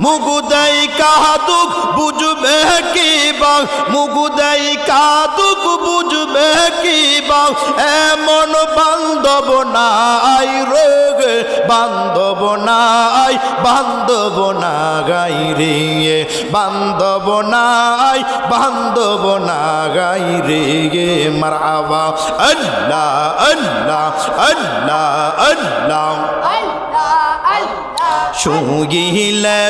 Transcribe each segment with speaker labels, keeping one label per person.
Speaker 1: মুগুদাই কাহাদুক বুঝবে কি বাং? মুগুদাই কাহাদুক বুঝবে কি বাং? এমন বান্ধব নাই রোগ বান্ধব নাই, বান্ধব না গাই রে বান্ধব নাই, বান্ধব না গাই রে গে। আল্লাহ আল্লাহ আল্লাহ আল্লাহ
Speaker 2: আল্লাহ।
Speaker 1: শুইলে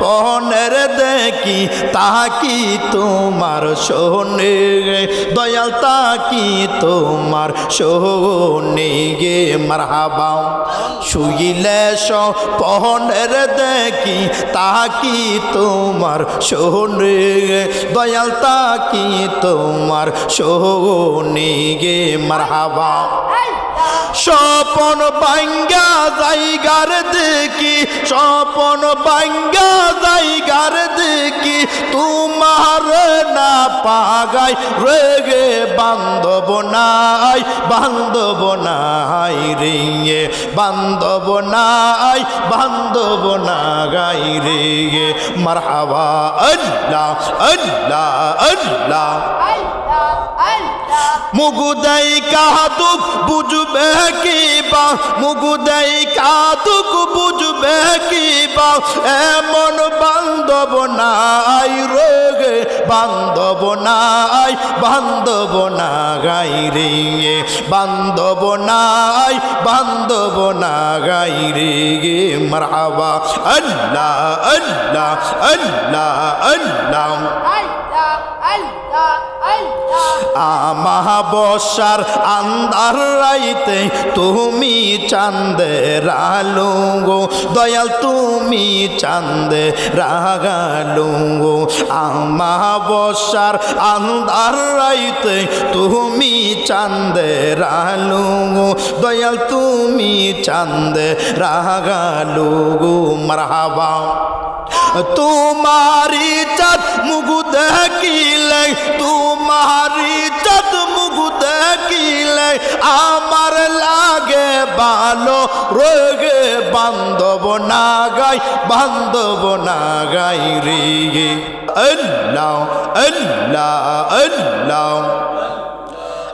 Speaker 1: পনেরো দেখি তাকি তোমার শোনে। দয়াল তাকি তোমার শোনে গে, মারহাবা। শুইলে পনেরো দেখি তাকি তোমার শোনে দয়াল তাকি তোমার শোনে গে, মারহাবা। স্বপন বাঙ্গা জায়গার দেখি, স্বপন বাঙ্গা জায়গার দেখি, তোমার না পাগাই, রেগে বান্ধব নাই বান্ধব নাই রে বান্ধব নাই, বান্ধব না গাই রে মারহাবা আল্লাহ আল্লাহ আল্লাহ। মুগুদাই কাহাতুক বুঝবে কি বা? মুগুদাই কাহাতুক বুঝবে কি বা? এমন বান্ধব নাই রোগে, বান্ধব নাই, বান্ধব না গাই রে। বান্ধব নাই, বান্ধব না গাই রে। আল্লাহ আল্লাহ আল্লাহ আল্লাহ
Speaker 2: আল্লাহ আল্লাহ।
Speaker 1: আমাবসার আন্ধার রাইতে তুমি চাঁদের আলো গো। দয়াল, তুমি চাঁদে রাগালো গো। আমাবসার আন্ধার রাইতে তুমি চাঁদের আলো গো। দয়াল, তুমি চাঁদে রাগালো গো। মারহাবা। তোমারি চাঁদ মুগু দেখিলে, তোমারি চাঁদ মুগু দেখিলে, আমার লাগে ভালো রোগে বান্ধব না গাই বান্ধব না গাই রে। আল্লাহ আল্লাহ আল্লাহ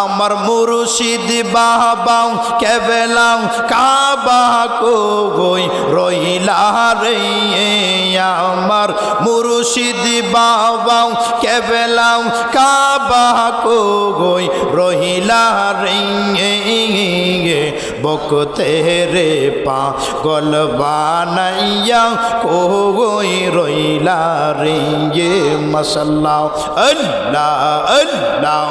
Speaker 1: আমার মুর্শিদ বাবাও কেবেলাও কাবা কো গই রইলা রে আমার মুর্শিদ বাবাও কেবেলাও কাবা কো গই রহিলা রে বকতে রে পা গল বানাইয়া কো গই রইলা রে মশাল্লাহ, আল্লাহ আল্লাহ।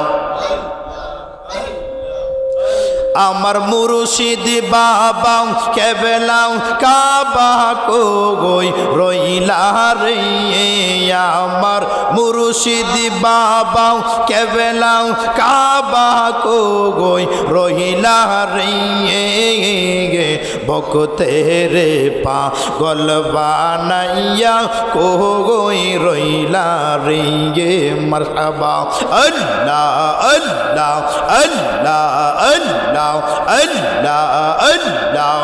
Speaker 1: আমার মুরুশিদ বাবাও কেবেলাও কাবা কো গই রইলা রে আমার মুরুশিদ বাবাও কেবেলাও কাবা কো গই রইলা রে ভক্তে রে পা গল বানাইয়া কো গই রইলা রে মারহাবা। আল্লাহ আল্লাহ আল্লাহ আল্লাহ আল্লাহ আল্লাহ।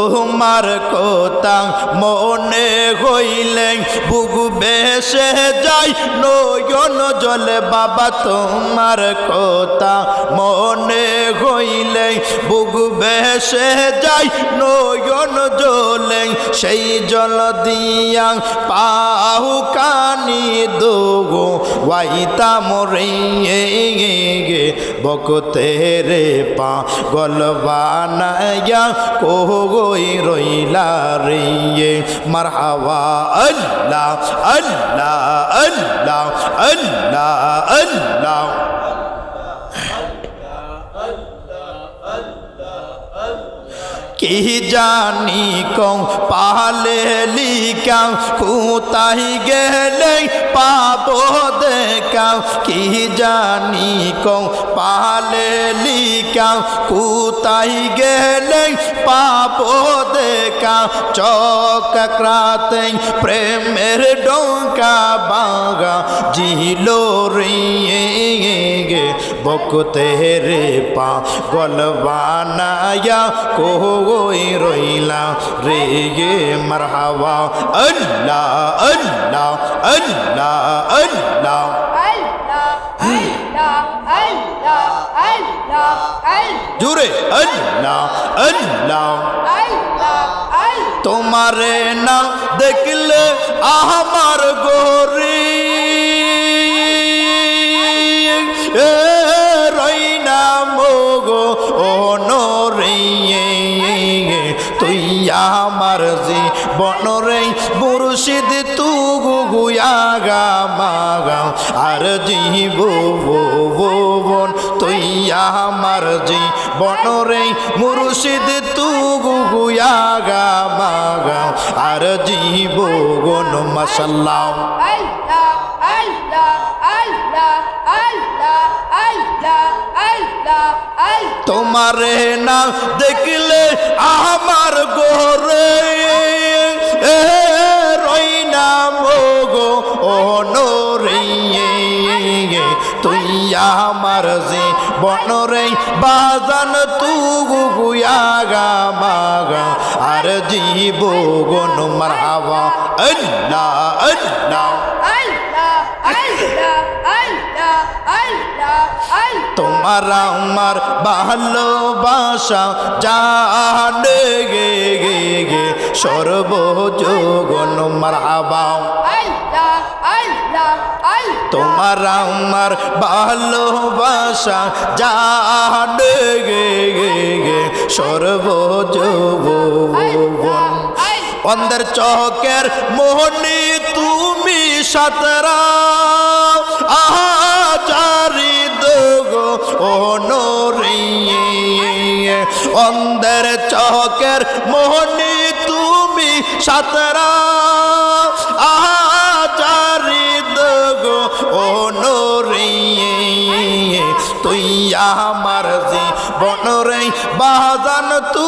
Speaker 1: তোমার কথা মনে হইলে বুক বেসে যাই নয়ন জলে বাবা, তোমার কথা মনে হইলে বুক বেসে যাই নয়ন জলে সেই জল দিয়া পাহু কানি দোগো, ওয়াইতা মরে গে বকতে রে পা গলবানায়া কোগই রইলা রে? মারহাবা আল্লাহ আল্লাহ আল্লাহ আল্লাহ আল্লাহ। কি জানি কং পালে লিকাও কোথায় গেলে পাবো দেখাও। কি জানি কং পালে লিকাও কোথায় গেলে পাবো দেখা চক্রাতে প্রেমের ডঙ্কা বাগা, জিলো রে গে বকতে রে পা গলবানায়া কোই রইলা রে গে মারহাবা। আল্লাহ আল্লাহ আল্লাহ আল্লাহ। জুড়ে আল্লাহ আল্লাহ. তোমারে না দেখলে আমার গরি। এ আমার জি বনরে মুর্শিদ তু গুয়াগা মাগা আর জীব বন তুই আমার জি বনরে মুর্শিদ তু গুয়াগা মাগা আর জীব গন
Speaker 2: Allah, Allah, Allah, Allah, Allah, Allah, Allah.
Speaker 1: তোমারে না দেখলে আমার গোরে রইনা মোগো ও নরে তুই আমার যে বনরে বাজান, তু গুয়াগা মাগা আর জীব গন মারহাবা। আল্লাহ আল্লাহ। তোমার আমার ভালোবাসা জানে গে গে গে সর্বযোগন মারাবা
Speaker 2: Allah, Allah, Allah.
Speaker 1: তোমার আমার ভালোবাসা জানে গে গে গে সর্বযোগন অন্ধের চকের মোহনি তুমি সাতরা আহারি অন্ধের চকের মোহনি তুমি সাতরা। আহারি দগো ও নরিয়ে তুই আমার জি বনরে বাজান, তু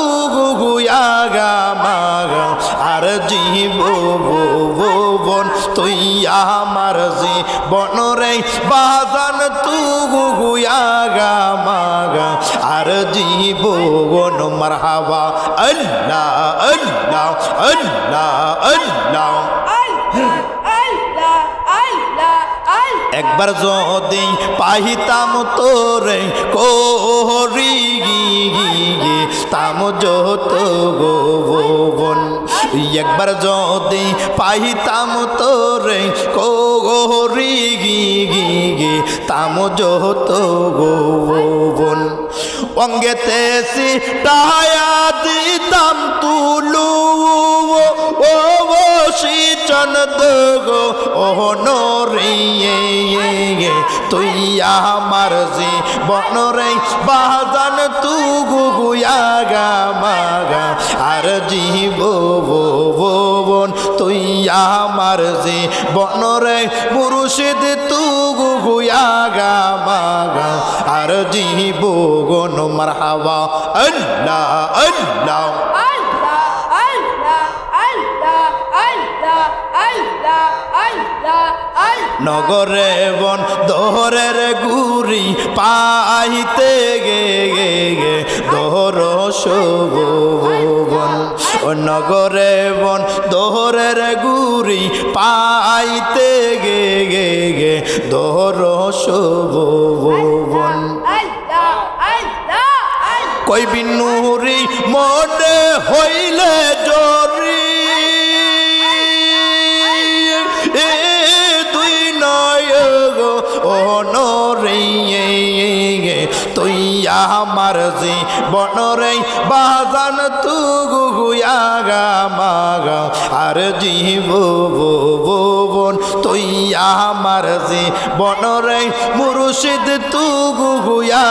Speaker 1: গুয়াগা মাগা। আর জীব বন, তুই আমার জি বনরে বাজান, তু মাগা আর জীব গন মারহাবা আল্লাহ আল্লাহ আল্লাহ আল্লাহ. একবার যদি পাহিতাম তোরে, কোহরি গি গি গে, তাম যত গোবন একবার যদি পাহিতাম তোরে, কোহরি গি গি তাম যত গোবন অঙ্গেতে সি টায়া দিতাম তুলু। ও ও সিচন দগো ও নরিয়ে তুই আমার জি বনরে বাজান তু গুয়াগা মাগা, আর জীব বন তুই আমার জি বনরে মুর্শিদ তু গুয়াগা মাগা আর জীব গন মারহাবা আল্লাহ আল্লাহ. নগরে বন, দোহরের গুরি পাইতে গে গে গে, দোহর ও নগরে বন দোহরের গুরি পাইতে গে গে গে দোহর শোভন. কই বিনুরি মনে হইলে আমার জি বনরে বাজান তু গুয়াগা মাগা আর জীব বন তুই আমার জীবন রে, মুর্শিদ তু গুয়া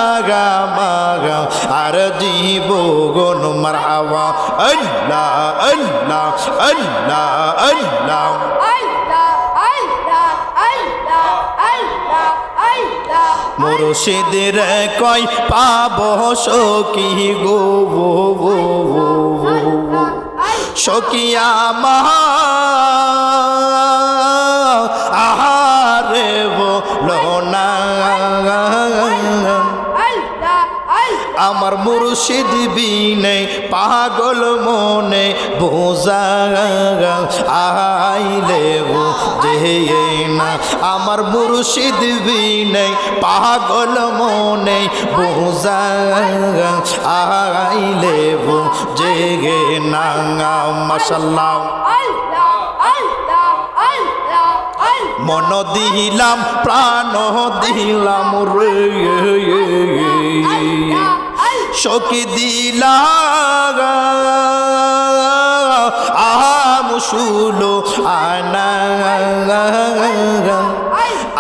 Speaker 1: মাগা আর জীবন মারহাবা আল্লাহ আল্লাহ আল্লাহ আল্লাহ
Speaker 2: আল্লাহ।
Speaker 1: রশিদের কয় পাব সখী গো সখিয়া মহা আমার মুর্শিদ বিনে, পাগল মনে বোঝা আইলে যে না। আমার মুর্শিদ বিনে, পাগল মনে বোঝা আইলে না
Speaker 2: আল্লাহ আল্লাহ আল্লাহ আল্লাহ
Speaker 1: মন দিলাম, প্রাণ দিলাম রে। শোক দিলা আহা মুসুলো আনা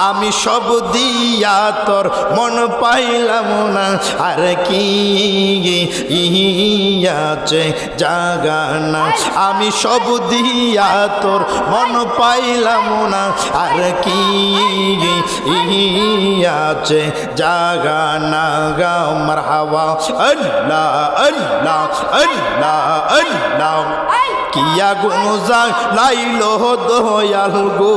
Speaker 1: আমি সব দিয়া তোর মন পাইলাম না। আর কি ইয়াছে জাগানা আমি সব দিয়া তোর মন পাইলাম না। আর কি ইয়াছে জাগানা গা। মারহাবা। আল্লাহ আল্লাহ আল্লাহ আল্লাহ। কিয়া গুনুজা লাইল দয়াল গো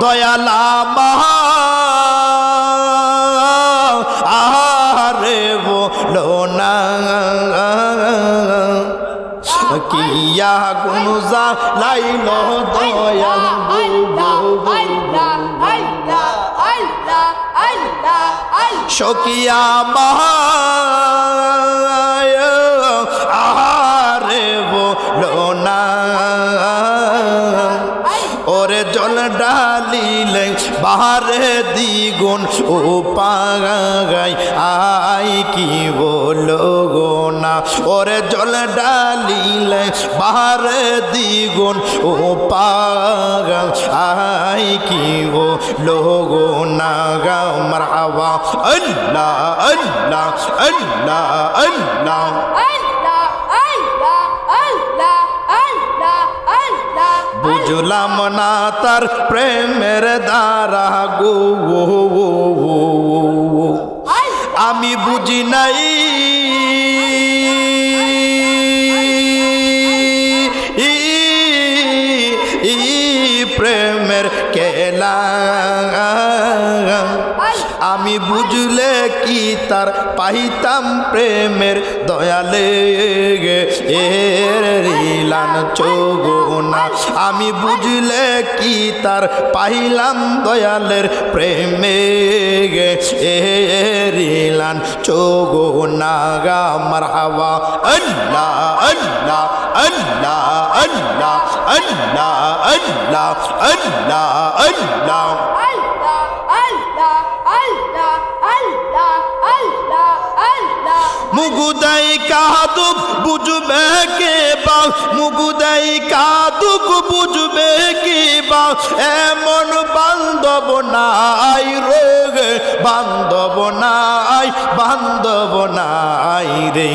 Speaker 1: দয়াল আহারে বলনা কিয়া গুনুজা লাইল দয়াল সকিয়া মহা দ্বিগুণ, ও পাগাই আই কি বলো গো না? ওরে জল ডালিলে বাহারে দ্বিগুণ, ও পাগা আই কি বলো গো না? গা মারহাবা। আল্লাহ আল্লাহ আল্লাহ আল্লাহ। বুঝলাম না তার প্রেমের দ্বারা গো। আমি বুঝি নাই প্রেমের কেলা আমি বুঝলে কি তার পাইতাম প্রেমের দয়ালে গে এর রিলান চোগোনা। আমি বুঝলে কি তার পাইলাম দয়ালের প্রেমে গে? রিলান চোগোনা গা, মারহাবা। আল্লাহ আল্লাহ আল্লাহ আল্লাহ আল্লাহ আল্লাহ আল্লাহ আল্লাহ। মুগুদাই কাদুক, বুঝবে কে বা মুগুদাই কাদুক, বুঝবে কি বা এমন বান্ধব নাই রোগ, বান্ধব নাই বান্ধব নাই রে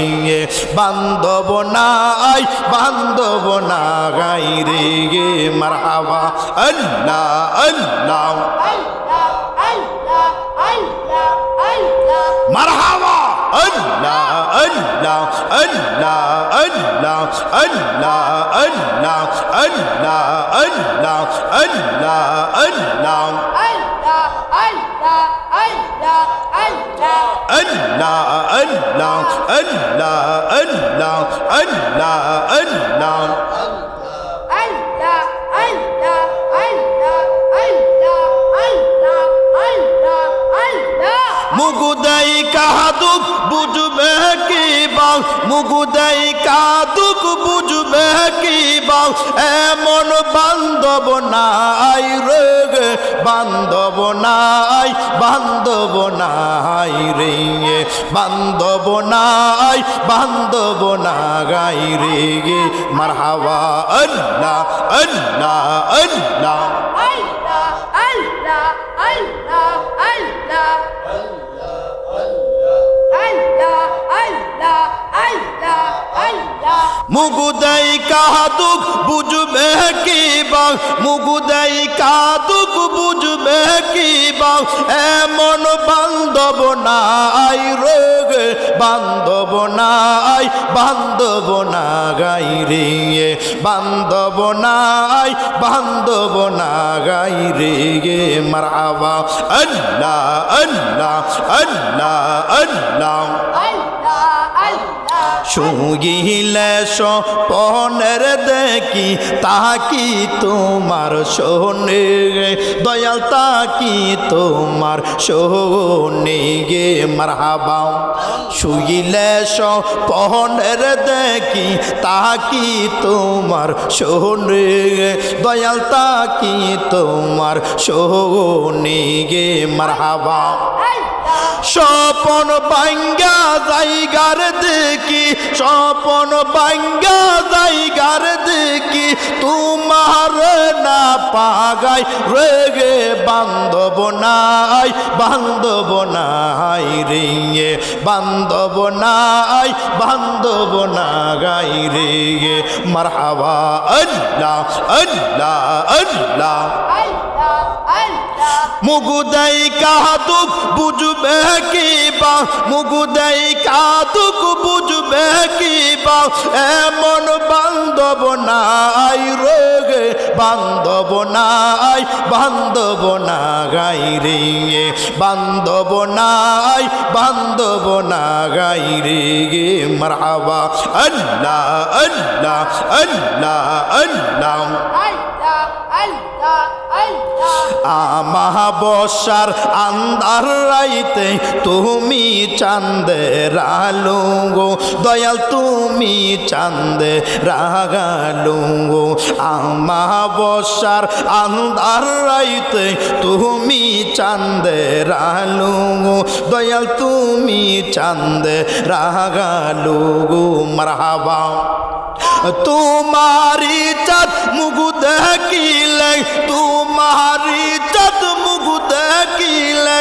Speaker 1: বান্ধব নাই বান্ধব নাই রে মারহাবা, আল্লাহ আল্লাহ। মারহাবা আল্লাহ আল্লাহ আল্লাহ। আল্লাহ আল্লাহ আল্লাহ আল্লাহ আল্লাহ আল্লাহ আল্লাহ আল্লাহ আল্লাহ আল্লাহ আল্লাহ আল্লাহ আল্লাহ মুগুদাই কাহাদুক বুঝবে কি বা মুগুদাই কাদুক, বুঝবে কি বাউ? এমন বান্ধব নাই রে বান্ধব নাই বান্ধব নাই রে বান্ধব নাই, বান্ধব না গাই রে গে। মারহাবা আল্লাহ আল্লাহ আল্লাহ
Speaker 2: আল্লাহ। আল্লাহ আল্লাহ আল্লাহ।
Speaker 1: মুগুদাই কাহাদুক বুঝবে কি বাং মুগুদাই কাহাদুক বুঝবে কি বাং এমন বান্ধব নাই রোগ বান্ধব নাই, বান্ধব না গাই রে বান্ধব নাই, বান্ধব না গাই রে গে। আল্লাহ আল্লাহ আল্লাহ আল্লাহ
Speaker 2: আল্লাহ।
Speaker 1: সঙ্গিলে পনেরো দেখি তাকি তোমার শোনে। দয়াল তাকি তোমার শোনে গে, মারহাবা। শুইলে পনেরো দেখি তাকি তোমার শোনে দয়াল তাকি তোমার শোনে গে, মারহাবা। স্বপন বাঙ্গা জায়গার দেখি, স্বপন বাঙ্গা জায়গার দেখি, তোমার না পাগাই রেগে বান্ধব নাই বান্ধব নাই রে বান্ধব নাই, বান্ধব না গাই রে মারহাবা আল্লাহ আল্লাহ আল্লাহ। মুগুদাই কাহাতুক বুঝবে কি বা? মুগুদাই কাহাতুক বুঝবে কি বা? এমন বান্ধব নাই রোগে, বান্ধব নাই, বান্ধব না গাই রে। বান্ধব নাই, বান্ধব না গাই রে। গে আল্লাহ আল্লাহ আল্লাহ আল্লাহ
Speaker 2: আল্লাহ।
Speaker 1: আমাবসার আন্দার রাইতে তুমি চান্দে রালুঙ্গো দয়াল, তুমি চান্দে রাগালুঙ্গো আমাবসার আন্দার রাইতে তুমি চান্দে রালুঙ্গো দয়াল, তুমি চান্দে রাগালুগো মারহাবা। তোমারি চাঁদ মুগু দেখিলে তোমারি চাঁদ মুগু দেখিলে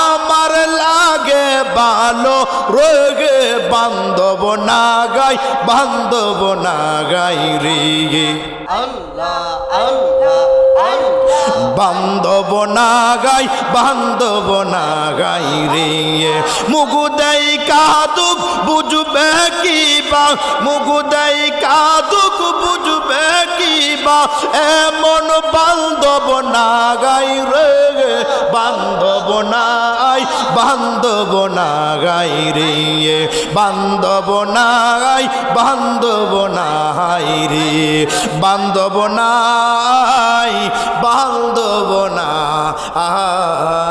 Speaker 1: আমার লাগে ভালো রোগে বান্ধব না গাই বান্ধব না গাই রে। বান্ধব না গাই বান্ধব না গাই রে। মুগু দেই কাদুক বুঝবে কি বা? মুগু দেই কাদুক বুঝবে কি বা? এমন বান্ধব না গাই রে, বান্ধব নাই, বান্ধব না গাই রে, বান্ধব নাই বান্ধব নাই রে, বান্ধব নাই, বান্ধব না আ